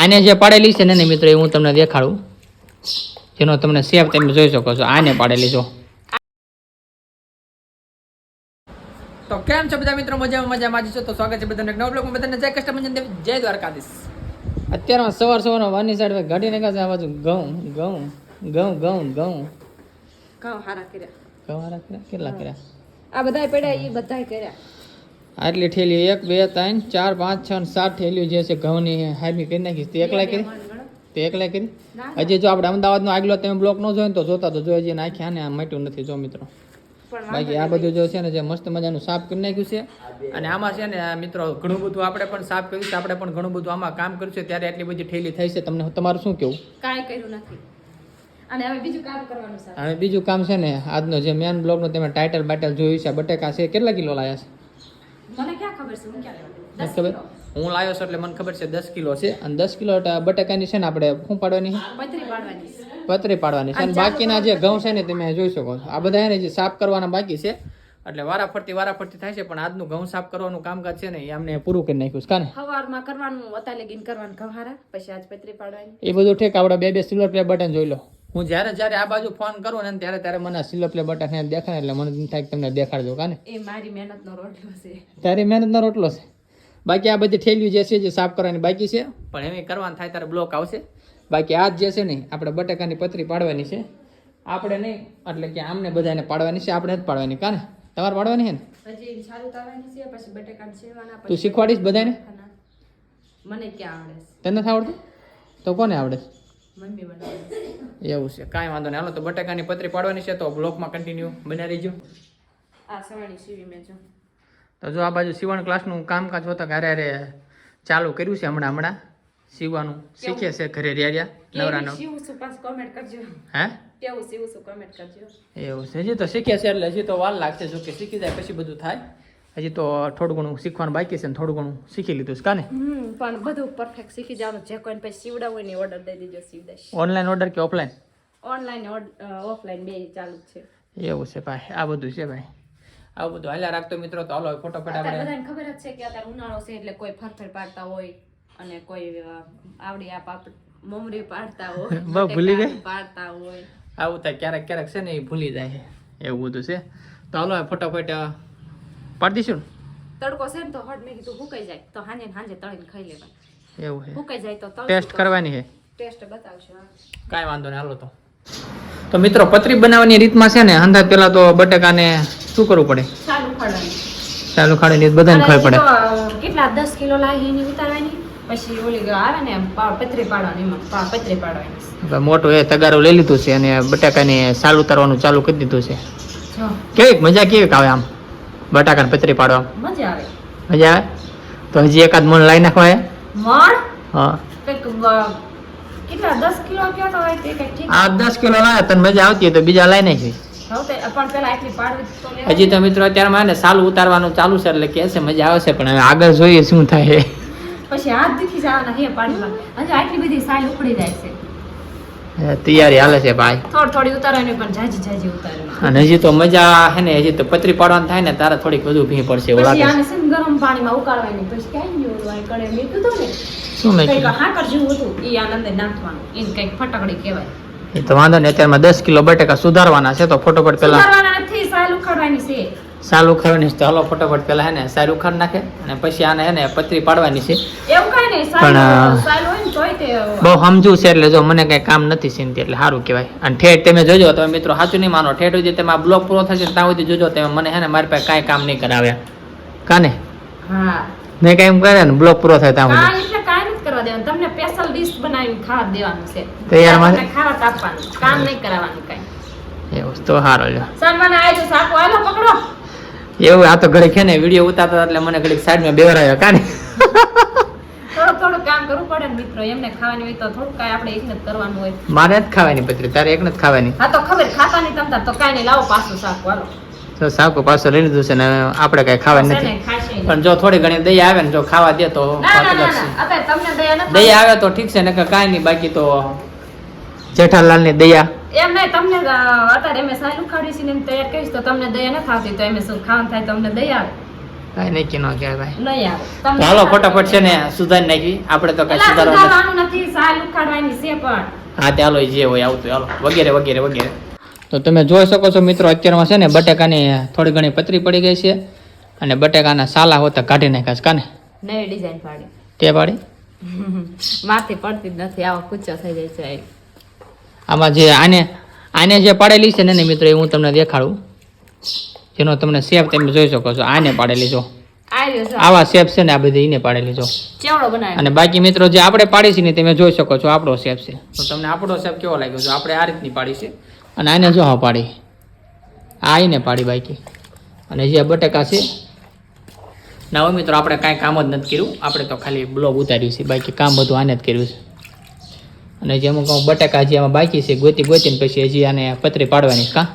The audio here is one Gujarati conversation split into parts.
આને જે પાડેલી છે ને ને મિત્રો એ હું તમને દેખાડું. જેનો તમને શેપ તમે જોઈ શકો છો. આને પાડેલી છો તો કેમ છો બધા મિત્રો? મજામાં મજામાં જ છો તો સ્વાગત છે બધાને નવ બ્લોગમાં બધાને જય કસ્ટમર જય દ્વારકાધીશ. અત્યારમાં સવાર સવારમાં વાની સાઈડ ગાડી ને છે આ બાજુ ઘઉં ઘઉં ઘઉં ઘઉં ઘઉં. ઘઉં હારા કર્યા. ઘઉં હારા કર્યા? કેટલા કર્યા? આ બધાય પડ્યા એ બધાય કર્યા. આટલી ઠેલી એક બે ત્રણ ચાર પાંચ છ ને સાત ઠેલીઓ જે છે ઘઉંની હારમી કરી નાખીશ તે એકલા કરી? તે એકલા કરી? હજી જો આપણે અમદાવાદનો આગલો તમે બ્લોક ન જોયો ને તો જોતા તો જોઈએ નાખ્યા ને આ મટ્યું નથી જો મિત્રો. બાકી આ બધું જો છે ને જે મસ્ત મજાનું સાફ કરી નાખ્યું છે. અને આમાં છે ને આ મિત્રો ઘણું બધું આપણે પણ સાફ કર્યું છે. આપણે પણ ઘણું બધું આમાં કામ કર્યું છે. ત્યારે આટલી બધી ઠેલી થઈ છે. તમને તમારું શું કેવું કાંઈ કર્યું નથી. અને હવે બીજું કામ કરવાનું છે. હવે બીજું કામ છે ને આજનો જે મેન બ્લોગનો તમે ટાઇટલ બાઇટલ જોયું છે. બટેકા છે. કેટલા કિલો લાયા છે? ખબર છે હું ક્યાં? ખબર? હું લાવ્યો છું એટલે મને ખબર છે દસ કિલો છે. અને દસ કિલો બટાકાની છે ને આપણે શું પાડવાની? પતરી પાડવાની છે. અને બાકીના જે ઘઉં છે ને તમે જોઈ શકો છો. આ બધા એને જે સાફ કરવાના બાકી છે. એટલે વારાફરતી વારાફરતી થાય છે પણ આજનું ઘઉં સાફ કરવાનું કામકાજ છે ને એ અમને પૂરું કરી નાખ્યું છે. કાને? સવારમાં કરવાનું અત્યારે લગીને કરવાનું ઘઉં હારા પછી આજ પતરી પાડવાની. એ બધું ઠીક આપણે બે બે સિલ્વર પ્લે બટન જોઈ લો. હું જ્યારે જ્યારે આ બાજુ ફોન કરું ને ત્યારે ત્યારે મને સિલ્વર પ્લે બટન દેખાય એટલે મને એમ થાય કે તમને દેખાડજો કાને? એ મારી મહેનતનો રોટલો છે. તારી મહેનતનો રોટલો છે. બાકી આ બધી ઠેલ્યું જે છે જે સાફ કરવાની બાકી છે. પણ એમ કરવાનું થાય ત્યારે બ્લોક આવશે. બાકી આજ જે છે ને આપણે બટાકાની પતરી પાડવાની છે. આપણે નહીં એટલે કે આમને બધાને પાડવાની છે આપણે જ પાડવાની કાને? તમારે પાડવાની છે ને? તું શીખવાડીશ બધાને? મને ક્યાં આવડે તને નથી આવડતું? તો કોને આવડે છે? બનાવે. એવું છે. કાંઈ વાંધો નહીં. હાલો તો બટાકાની પતરી પાડવાની છે તો બ્લોકમાં કન્ટિન્યુ બના રહીજો આ સવાણી સીવી મેં જો. તો જો આ બાજુ સીવણ ક્લાસનું કામકાજ હોતા ઘરે રે ચાલુ કર્યું છે હમણાં હમણાં. સીવવાનું શીખે છે ઘરે રહ્યા નવરા નવ સીવું છું પાછું કોમેન્ટ કરજો. હે? કેવું સીવું છું કોમેન્ટ કરજો. એવું છે. હજી તો શીખે છે એટલે હજી તો વાર લાગશે જો કે શીખી જાય પછી બધું થાય. હજી તો થોડું ઘણું શીખવાનું બાકી છે ને થોડું ઘણું શીખી લીધું છે કાને? પણ બધું પરફેક્ટ શીખી જવાનું જે કોઈને પછી સીવડાવવું હોય ને ઓર્ડર દઈ દેજો સીવ ઓનલાઈન ઓર્ડર કે ઓફલાઈન ઓનલાઈન ઓફલાઈન બે ચાલુ છે. એવું છે ભાઈ આ બધું છે ભાઈ. આવું બધું હાલ્યા રાખતો મિત્રો તો હાલો ફોટો આપણે બધાને ખબર જ છે કે અત્યારે ઉનાળો છે એટલે કોઈ ફરફર પાડતા હોય અને કોઈ આવડી આ પાપડ મમરી પાડતા હોય ભૂલી ગઈ? પાડતા હોય. આવું થાય ક્યારેક ક્યારેક છે ને એ ભૂલી જાય એવું બધું છે. તો હાલો ફટાફટ પાડી દઈશું તડકો છે ને તો હટ. મેં કીધું હુકાઈ જાય. તો હાંજે ને હાંજે તળીને ખાઈ લેવાનું એવું છે. હુકાઈ જાય તો ટેસ્ટ કરવાની છે. ટેસ્ટ બતાવશે હા. કાંઈ વાંધો નહીં હાલો તો. તો મિત્રો પતરી બનાવવાની રીતમાં છે ને હંધા પહેલા તો બટેકાને શું કરવું પડે? ચાલુ ખાડવાની ચાલુ ખાડીને બધાને ખબર પડે. કેટલા દસ કિલો લાવી એની ઉતારવાની? પછી ઓલી આવે ને પતરી પાડવાની એમાં પતરી પાડવાની. હવે મોટું એ તગારું લઈ લીધું છે અને બટાકાની સાલ ઉતારવાનું ચાલુ કરી દીધું છે. કેવીક કેવી મજા કેવી આવે આમ? બટાકાને પતરી પાડવા. મજા આવે. મજા આવે? તો હજી એકાદ મણ લાવી નાખવા? મણ? હા. કેટલા દસ કિલો કયો તો હોય તે ઠીક. આ દસ કિલો લાવે તને મજા આવતી તો બીજા લાવી નાખી. હજી તો મિત્રો અત્યારે ને સાલ ઉતારવાનું ચાલુ છે એટલે કે છે મજા આવશે પણ હવે આગળ જોઈએ શું થાય. પછી હાથ દુખી જવાના હે પાણીમાં હજુ આટલી બધી સાલ ઉખડી જાય છે. તૈયારી હાલે છે ભાઈ. થોડી થોડી ઉતારવાની પણ જાજી જાજી ઉતારવાની. અને હજી તો મજા હે ને હજી તો પતરી પાડવાની થાય ને તારે થોડીક વધુ ભી પડશે ઓલા પછી આને છે. ગરમ પાણીમાં ઉકાળવાની પછી નહીં ઓલું આ કડે મૂક્યું હતું ને શું કંઈક કઈ હાકર જેવું હતું ઈ આનંદે નાખવાનું એને કંઈક ફટાકડી કહેવાય. એ તો વાંધો નહીં અત્યારમાં દસ કિલો બટેકા સુધારવાના છે તો ફટોફટ પેલા સુધારવાના નથી સાલ ઉખાડવાની છે. સાલ ઉખાડવાની છે તો હાલો ફટોફટ પેલા હે ને સાલ ઉખાડ નાખે અને પછી આને હે ને પતરી પાડવાની છે. એવું પણ, બહુ સમજુ છે એટલે જો મને કઈ કામ નથી સિંધી એટલે સારું કહેવાય. અને ઠેઠ તમે જોજો તમે મિત્રો સાચું નહીં માનો ઠેઠ સુધી તમે આ બ્લોક પૂરો થશે ત્યાં સુધી જોજો તમે મને હે ને મારી પાસે કાંઈ કામ નહીં કરાવ્યા કાને? મેં કાંઈ એમ કરે ને બ્લોક પૂરો થાય ત્યાં સુધી. એટલે કાંઈ નથી કરવા દેવાનું. તમને સ્પેશિયલ ડીશ બનાવીને ખાવા દેવાનું છે. તૈયારમાં? ખાવા તાપવાનું કામ નહીં કરાવવાનું કાંઈ. એવું તો સારું તો સાકુ પકડો. એવું આ તો ઘડીક છે ને વીડિયો ઉતારતા એટલે મને ઘડીક સાઈડમાં બેવરાયો કાને? કરવું પડે ને મિત્રો? એમને ખાવાની હોય તો થોડું કાંઈ આપણે એકને જ કરવાનું હોય. મારે જ ખાવાની પત્રી તારે એકને જ ખાવાની? હા તો ખબર ખાતા નહીં તમતા તો કાંઈ નહીં લાવો પાછું શાક વાળો તો સાકુ પાછો લઈ લીધું છે ને આપણે કઈ ખાવાની નથી. ને. પણ જો થોડી ઘણી દયા આવે ને જો ખાવા દે તો ના ના ના. ના દયા આવે તો ઠીક છે ને કાંઈ નહીં બાકી તો જેઠાલાલની દયા. એમ નહીં તમને અત્યારે એમ સાયલું ખાડી છે ને તૈયાર કહીશ તો તમને દયા નથી આવતી તો એમ શું ખાવાનું થાય તમને દયા આવે. કાંઈ નહીં કે ન કહેવાય નહીં આવે. તો તમને હાલો સારું ફટાફટ છે ને સુધારી નાખી. આપણે તો કઈ સુધારવા સુધારવાનું નથી. સાલ ઉખાડવાની છે પણ. હા તે હાલો જે હોય આવતું ચાલો વગેરે વગેરે વગેરે. તો તમે જોઈ શકો છો મિત્રો અત્યારમાં છે ને બટેકાની થોડી ઘણી પતરી પડી ગઈ છે અને બટેકાના સાલા હોતા કાઢી નાખ્યા છે કાને? નવી ડિઝાઇન પાડી. તે પાડી? માથે પડતી જ નથી આવો કૂચો થઈ જાય છે આમાં જે આને આને જે પાડેલી છે ને ને મિત્રો એ હું તમને દેખાડું. જેનો તમને શેપ તમે જોઈ શકો છો આને પાડેલી જો. આવા શેપ છે ને આ બધી એને પાડેલી જો. અને બાકી મિત્રો જે આપણે પાડી છે ને તમે જોઈ શકો છો આપણો શેપ છે. તો તમને આપણો શેપ કેવો લાગ્યો છે આપણે આ રીતની પાડી છે. અને આને જો હા પાડી. આ આઈને પાડી બાકી. અને જે બટેકા છે. ના હોય મિત્રો આપણે કાંઈ કામ જ નથી કર્યું. આપણે તો ખાલી બ્લોગ ઉતાર્યું છે. બાકી કામ બધું આને જ કર્યું છે. અને જે અમુક બટાકા બટેકા જે આમાં બાકી છે ગોતી ગોતીને પછી હજી આને પતરી પાડવાની કા?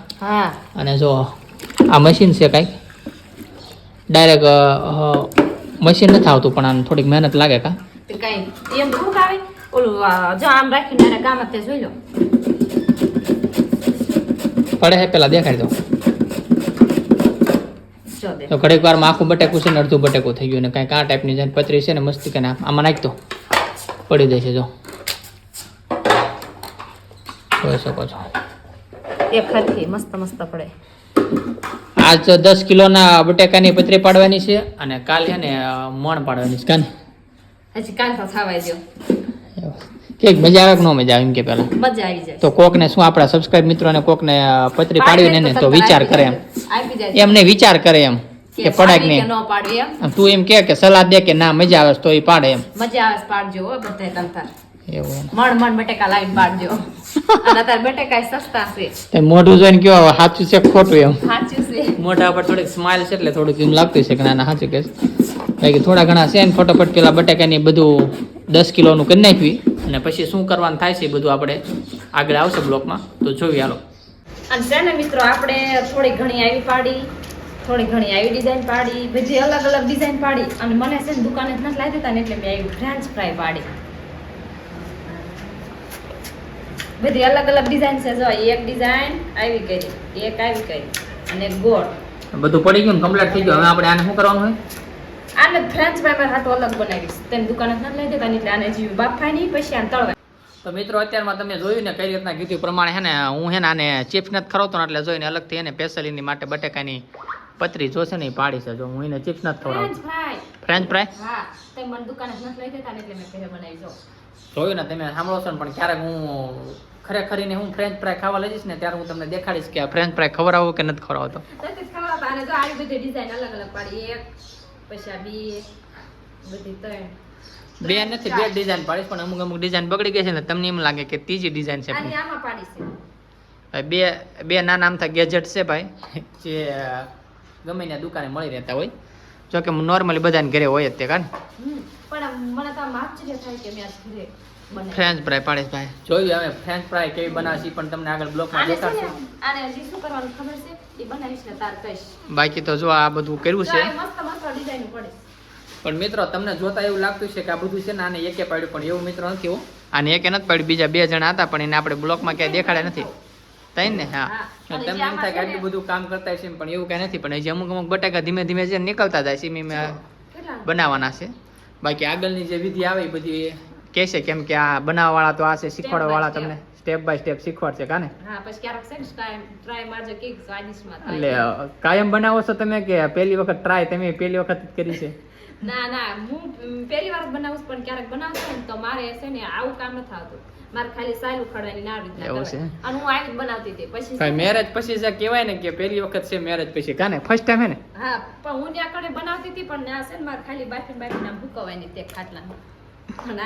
અને જો આ મશીન છે કાંઈક. ડાયરેક્ટ મશીન નથી આવતું પણ આને થોડીક મહેનત લાગે કા? કઈ એમ થોડુંક આવે? ઓલું જો આમ રાખીને એને કામ જ તે જોઈ લો. પડે હે પેલા દેખાડી દો. તો ઘડીક વારમાં આખું બટેકું છે ને અડધું બટેકું થઈ ગયું ને કાંઈક આ ટાઈપની જેને પતરી છે ને મસ્તી કરીને આમાં નાખતો પડી દેશે જો. જોઈ શકો છો. એક હરખી મસ્ત મસ્ત પડે. આજ દસ કિલોના બટેકાની પતરી પાડવાની છે અને કાલ છે ને મણ પાડવાની છે. કાને હજી કાલ તો થવાય દો કેક મજા આવે કે ન મજા આવે એમ કે પેલા? મજા આવી જાય. તો કોકને શું આપણા સબસ્ક્રાઇબ મિત્રોને કોકને પતરી પાડવી ને તો વિચાર કરે એમ. આપી જાય. એમને વિચાર કરે એમ. કે પડાય કે નહીં. ન પાડવી એમ. તું એમ કે કે સલાહ દે કે ના મજા આવે તો એ પાડે એમ. મજા આવે પાડજો બધા બધાય તમતાર એવું મણ મણ બટેકા લાવીને પાડજો. અને અત્યારે બટેકા સસ્તા છે. તે મોઢું જોઈને કયો સાચું છે ખોટું એમ? સાચું છે. મોઢા પર થોડીક સ્માઇલ છે એટલે થોડુંક એમ લાગતું છે કે ના ના સાચું કે બાકી થોડા ઘણા છે ને ફટોફટ પેલા બટાકાની બધું દસ કિલોનું કરી નાખવી અને પછી શું કરવાનું થાય છે એ બધું આપણે આગળ આવશે બ્લોકમાં. તો જોઈએ હાલો. અને છે ને મિત્રો આપણે થોડી ઘણી આવી પાડી થોડી ઘણી આવી ડિઝાઇન પાડી પછી અલગ અલગ ડિઝાઇન પાડી. અને મને છે ને દુકાને જ નથી લાવી દેતા ને એટલે મેં આવી ફ્રેન્ચ ફ્રાય પાડી. બધી અલગ અલગ ડિઝાઇન છે. જો એક ડિઝાઇન આવી કરી એક આવી કરી અને ગોળ. બધું પડી ગયું કમ્પ્લીટ થઈ ગયું. હવે આપણે આને શું કરવાનું હોય? આને ફ્રેન્ચ ફ્રાય મારે અલગ બનાવીશ તેને દુકાને ન લઈ દેતા ને એટલે આને જીવ બાફાય નહીં પછી આને તળવા. તો મિત્રો અત્યારમાં તમે જોયું ને કઈ રીતના કીધું પ્રમાણે હે ને હું હે ને આને ચિપ્સ નથી ખરાવતો ને એટલે જોઈને અલગથી એને પેસલીની માટે બટેકાની પતરી જોશે ને એ પાડી છે. જો હું એને ચિપ્સ નથી ફ્રાય ફ્રેન્ચ ફ્રાય હા. તે મને દુકાને નથી લઈ દેતા એટલે મેં ઘરે બનાવી જો જોયું ને તમે સાંભળો છો ને પણ ક્યારેક હું ખરેખરીને હું ફ્રેન્ચ ફ્રાય ખાવા લઈ જઈશ ને ત્યારે હું તમને દેખાડીશ કે આ ફ્રેન્ચ ફ્રાય ખવડાવો કે નથી ખવડાવતો. જ ખવડાવતા અને જો આવી બધી ડિઝાઇન અલગ અલગ પાડી. એક પછી આ બે બધી ત્રણ. બે નથી બે ડિઝાઇન પાડીશ પણ અમુક અમુક ડિઝાઇન બગડી ગઈ છે ને તમને એમ લાગે કે ત્રીજી ડિઝાઇન છે આમાં પાડી છે. ભાઈ બે બે નાના આમથા ગેજેટ છે ભાઈ જે ગમે ત્યાં દુકાને મળી રહેતા હોય. જો કે નોર્મલી બધાને ઘરે હોય જ તે કાન પણ મને તો આમ આશ્ચર્ય થાય કે મેં ઘરે. ફ્રેન્ચ ફ્રાય પાડીશ ભાઈ. જોયું હવે ફ્રેન્ચ ફ્રાય કેવી બનાવશી પણ તમને આગળ બ્લોકમાં દેખાડશે આને હજી શું કરવાનું ખબર છે? એ બનાવીશ ને તાર કહીશ. બાકી તો જો આ બધું કર્યું છે. મસ્ત મસ્ત ડિઝાઇન પડે. પણ મિત્રો તમને જોતા એવું લાગતું છે કે આ બધું છે ને આને એકે પાડ્યું પણ એવું મિત્રો નથી હો. આને એકે નથી પાડ્યું બીજા બે જણા હતા પણ એને આપણે બ્લોકમાં ક્યાંય દેખાડ્યા નથી. તઈ ને? હા. તમને એમ થાય કે આટલું બધું કામ કરતા છે પણ એવું કાંઈ નથી પણ હજી અમુક અમુક બટાકા ધીમે ધીમે છે નીકળતા જાય છે બનાવવાના છે. બાકી આગળની જે વિધિ આવે એ બધી છે કેમ કે આ બનાવવાવાળા તો આ છે શીખવાડવાવાળા. તમને સ્ટેપ બાય સ્ટેપ શીખવાડશે કાને? હા પછી ક્યારેક છે ટ્રાય મારજો કેક સ્વાદિષ્ટમાં. એટલે કાયમ બનાવો છો તમે કે પહેલી વખત ટ્રાય તમે પહેલી વખત જ કરી છે? ના ના હું પહેલી વાર બનાવું પણ ક્યારેક બનાવશે ને તો મારે છે ને આવું કામ નથી આવતું. મારે ખાલી સાયલું ખડવાની ના રીતના એવું છે? અને હું આવી જ બનાવતી હતી. પછી ભાઈ મેરેજ પછી જે કહેવાય ને કે પહેલી વખત છે મેરેજ પછી. કાને ફર્સ્ટ ટાઈમ હે ને? હા પણ હું ત્યાં કડે બનાવતી હતી પણ ના છે ને મારે ખાલી બાફી બાફીને ના ભૂકવાની તે આ-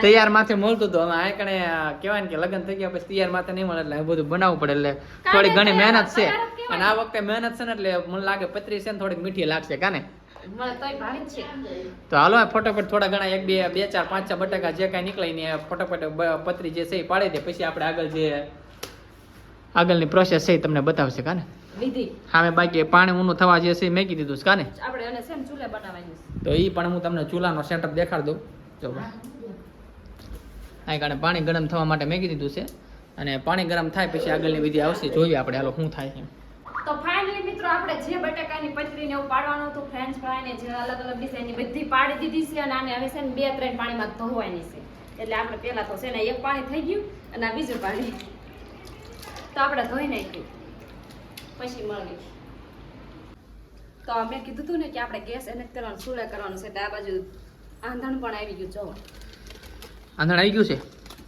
તૈયાર માથે મળતું હતું હવે આ કણે કહેવાય ને કે લગ્ન થઈ ગયા પછી તૈયાર માથે નહીં મળે એટલે બધું બનાવવું પડે એટલે થોડી ઘણી મહેનત છે. અને આ વખતે મહેનત છે ને એટલે મને લાગે પત્રીસ છે ને થોડીક મીઠી લાગશે કાને? તો હાલો ફટાફટ થોડા ઘણા એક બે બે ચાર પાંચ ચાર બટાકા જે કાંઈ નીકળે ને ફટાફટ પત્રી જે છે એ પાડી દે. પછી આપણે આગળ જે આગળની પ્રોસેસ છે એ તમને બતાવશે કાને? હા બાકી પાણી ઊનું થવા જે છે મેં મેકી દીધું છે કાને? આપણે એને સેમ ને ચૂલે બનાવવાની તો એ પણ હું તમને ચૂલાનો સેટઅપ દેખાડ દઉં. જો અહીં કારણે પાણી ગરમ થવા માટે મેં દીધું છે. અને પાણી ગરમ થાય પછી આગળની વિધિ આવશે. જોઈએ આપણે હાલો શું થાય એમ તો ફાઇનલી મિત્રો આપણે જે બટાકાની પતરીને એવું પાડવાનું હતું ફ્રેન્ચ ફ્રાયને જે અલગ અલગ ડિઝાઇનની બધી પાડી દીધી છે અને આને હવે છે ને બે ત્રણ પાણીમાં ધોવાની છે. એટલે આપણે પહેલા તો છે ને એક પાણી થઈ ગયું અને આ બીજું પાણી. તો આપણે ધોઈ નાખ્યું. પછી મળી. તો મેં કીધું હતું ને કે આપણે ગેસ એને કરવાનું ચૂલે કરવાનું છે. એટલે આ બાજુ આંધણ પણ આવી ગયું જો. આંધણ આવી ગયું છે?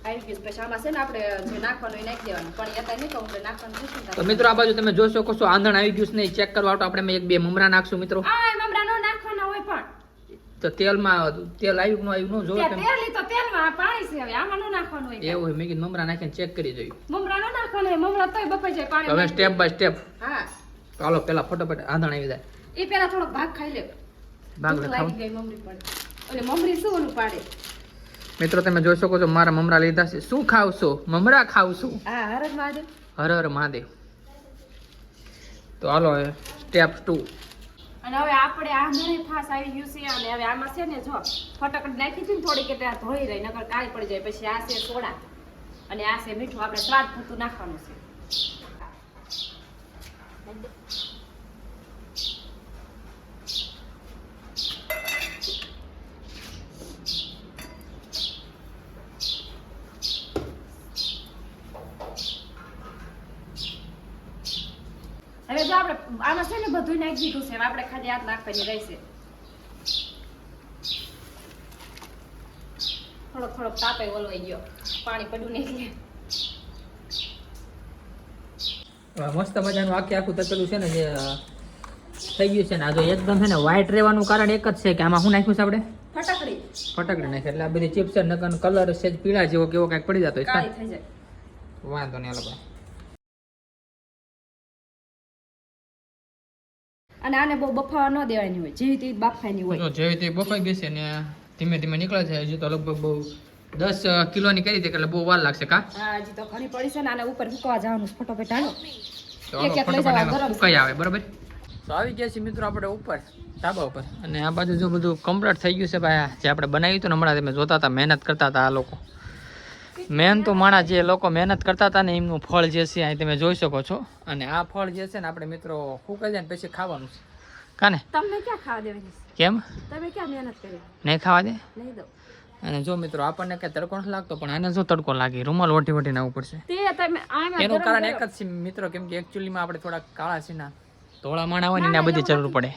આવી ગયું પછી આમાં છે ને આપણે જે નાખવાનું એ નાખી દેવાનું. પણ એ નહીં કહું નાખવાનું તો મિત્રો આ બાજુ તમે જોશો કશો આંધણ આવી ગયું છે નહીં ચેક કરવા તો આપણે એક બે મમરા નાખશું મિત્રો. તો તેલમાં તેલ આવ્યું ન આવ્યું ન જોવો તેલ તો તેલમાં પાણી છે હવે આમાં નો નાખવાનું હોય એવું હોય મેં કીધું મમરા નાખીને ચેક કરી જોયું. મમરા નો નાખવાનું મમરા તોય બફાઈ જાય તો હવે સ્ટેપ બાય સ્ટેપ હા. ચાલો પેલા ફટાફટ આંધણ આવી જાય. એ પેલા થોડો ભાગ ખાઈ લે. ભાગ ખાવ. ગઈ મમરી પડે એટલે મમરી શું ઓલું પાડે? મિત્રો તમે જોઈ શકો છો મારા મમરા લીધા છે. શું ખાવશો? મમરા ખાવશું? હા મહાદેવ. હર હર મહાદેવ. તો હાલો સ્ટેપ ટુ અને હવે આપણે આ મને ફાસ આવી ગયું છે અને હવે આમાં છે ને જો ફટાકડ નાખી હતી ને થોડી કે ત્યાં ધોઈ રહી નકર કાળી પડી જાય. પછી આ છે સોડા. અને આ છે મીઠું. આપણે સ્વાદ પૂરતું નાખવાનું છે. હવે જો આપણે આમાં છે ને બધું નાખી દીધું છે આપણે ખાલી હાથ નાખવાની રહેશે. થોડોક થોડોક તાપે ઓલવાઈ ગયો. પાણી પડ્યું નહીં એટલે. મસ્ત મજાનું આખે આખું તપેલું છે ને જે થઈ ગયું છે ને. આ જો એકદમ છે ને વ્હાઈટ રહેવાનું કારણ એક જ છે કે આમાં શું નાખ્યું છે આપણે? ફટકડી. ફટકડી નાખે. એટલે આ બધી ચિપ્સ નકર કલર છે પીળા જેવો કેવો કાંઈક પડી જતો વાંધો નહીં હાલો અને આને બહુ બફાવા ન દેવાની હોય. જેવી તેવી બાફવાની હોય. જેવી તેવી બફાઈ ગઈ છે ને ધીમે ધીમે નીકળે છે. હજી તો લગભગ બહુ દસ કિલોની કરી દે એટલે બહુ વાર લાગશે કા? હા હજી તો ઘણી પડી છે ને આને ઉપર મૂકવા જવાનું ફટોફટ હાલો. ફૂંકાઈ આવે બરાબર? તો આવી ગયા છીએ મિત્રો આપણે ઉપર ધાબા ઉપર. અને આ બાજુ જો બધું કમ્પ્લીટ થઈ ગયું છે ભાઈ જે આપણે બનાવ્યું હતું ને હમણાં તમે જોતા હતા મહેનત કરતા હતા આ લોકો. મેન તો માણા જે લોકો મહેનત કરતા હતા ને એમનું ફળ જે છે અહીં તમે જોઈ શકો છો. અને આ ફળ જે છે ને આપણે મિત્રો ફૂંકાઈ જાય ને પછી ખાવાનું છે. કાને? તમને ક્યાં ખાવા દેવાની કેમ? તમે ક્યાં મહેનત કરી? નહીં ખાવા દે? નહીં દો અને જો મિત્રો આપણને કઈ તડકો નથી લાગતો પણ આને જો તડકો લાગે? રૂમાલ વટી વટીને આવવું પડશે. એનું કારણ એક જ છે મિત્રો કેમ કે એકચ્યુઅલીમાં આપણે થોડા કાળા છીએ ના ધોળા માણા હોય ને એના આ બધી જરૂર પડે.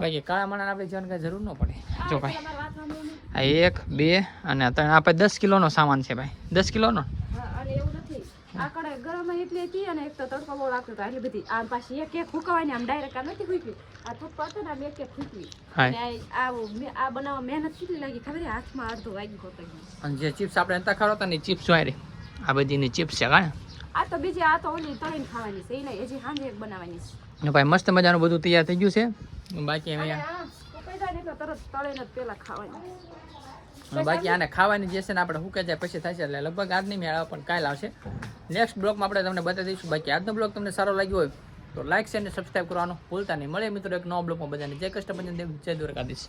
બાકી કાળા માણા આપણે જીવન કાંઈ જરૂર ન પડે. જો ભાઈ. આ એક બે અને ત્રણ. આપણે દસ કિલોનો સામાન છે ભાઈ. દસ કિલોનો? હા, એવું નથી. આ ગરમ એટલી હતી અને એક તો તડકો બહુ લાગતો હતો. આટલી બધી. આમ પાછી એક એક ફૂંકવાની આમ ડાયરેક્ટ આ નથી આ થૂક પડતો ને આમ એક એક હુકવી. અને આ આ બનાવવા મહેનત કેટલી લાગી ખબર? હાથમાં અડધો હોતો. અને જે ચિપ્સ આપણે હતા ને ચિપ્સ હોય આ બધીની ચિપ્સ છે કાં? આ તો બીજી આ તો ઓલી તળીને ખાવાની છે. એને હજી સાંજે બનાવવાની છે. ને ભાઈ મસ્ત મજાનું બધું તૈયાર થઈ ગયું છે. બાકી જાય તરત તળીને જ પેલા ખાવાની બાકી આને ખાવાની જે છે ને આપણે હુકે જાય પછી થશે એટલે લગભગ આજની મેળા પણ કાલ આવશે. નેક્સ્ટ બ્લોગમાં આપણે તમને બતાવી દઈશું. બાકી આજનો બ્લોગ તમને સારો લાગ્યો હોય તો લાઇક છે અને સબસ્ક્રાઈબ કરવાનું ભૂલતા નહીં. મળે મિત્રો એક નવો બ્લોગમાં બધાને. જય કૃષ્ણ ભજન દેવ જય દ્વારકાધીશ.